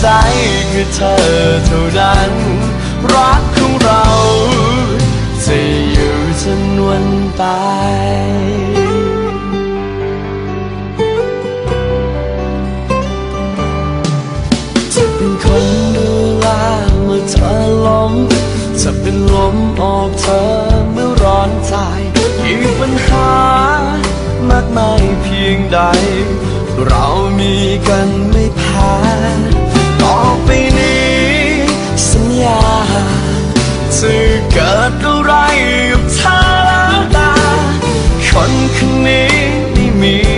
ใจคือเธอเท่านั้น รักของเราจะอยู่จนวันตายจะเป็นคนดูแลเมื่อเธอล้มจะเป็นลมออกเธอเมื่อร้อนใจอีกปัญหามากมายเพียงใด เรามีกันไม่แพ้ ออกไปนี้ สัญญาจะเกิดอะไรกับเธอแล้วตาคนคนนี้ไม่มี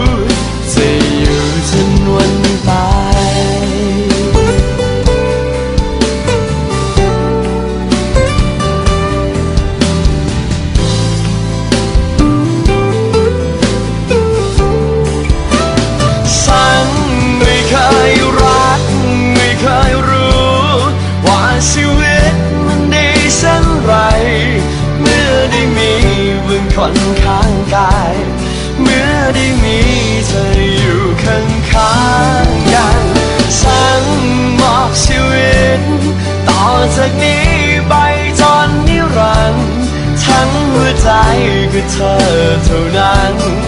จากนี้ไปจนนิรันดร์ทั้งหัวใจคือเธอเท่านั้น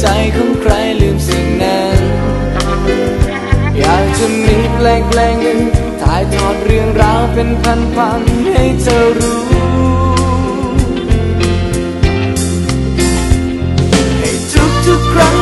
ใจของใครลืมสิ่งนั้น อยากจะมีเพลงเพลงหนึ่งถ่ายทอดเรื่องราวเป็นพันๆให้เธอรู้ ให้ทุกๆครั้ง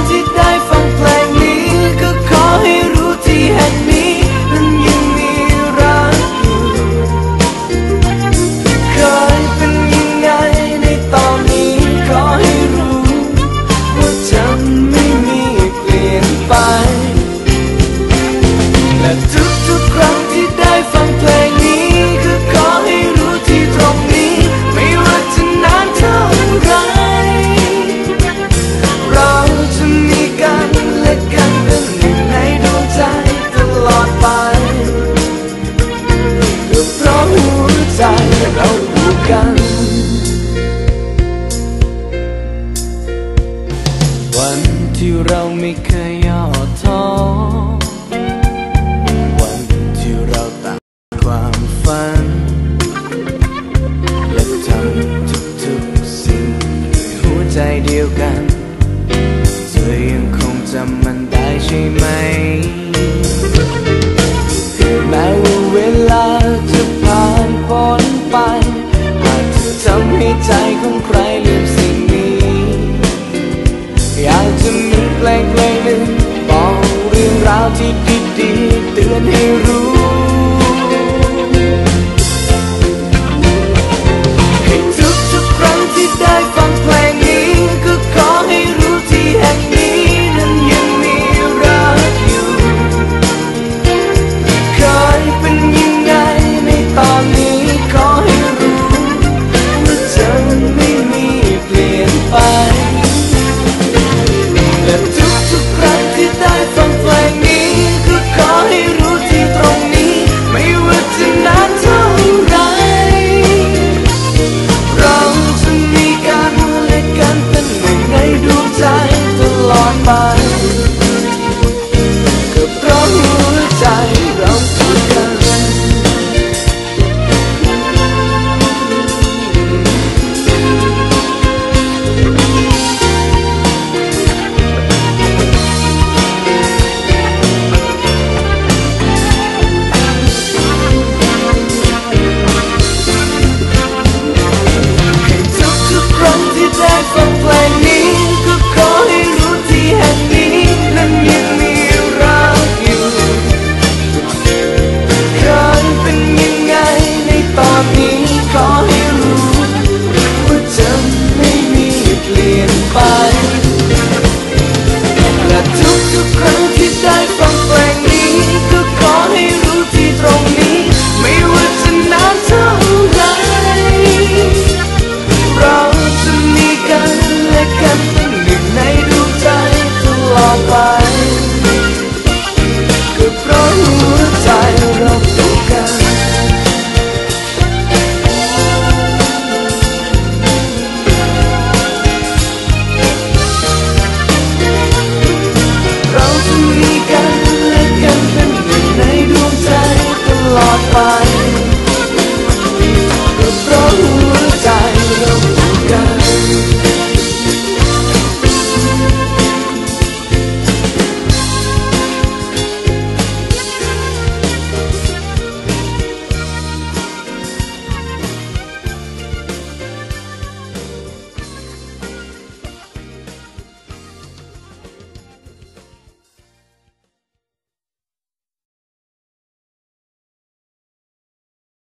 ความฝัน และทำทุกๆสิ่งด้วยหัวใจเดียวกัน เธอยังคงจำมันได้ใช่ไหม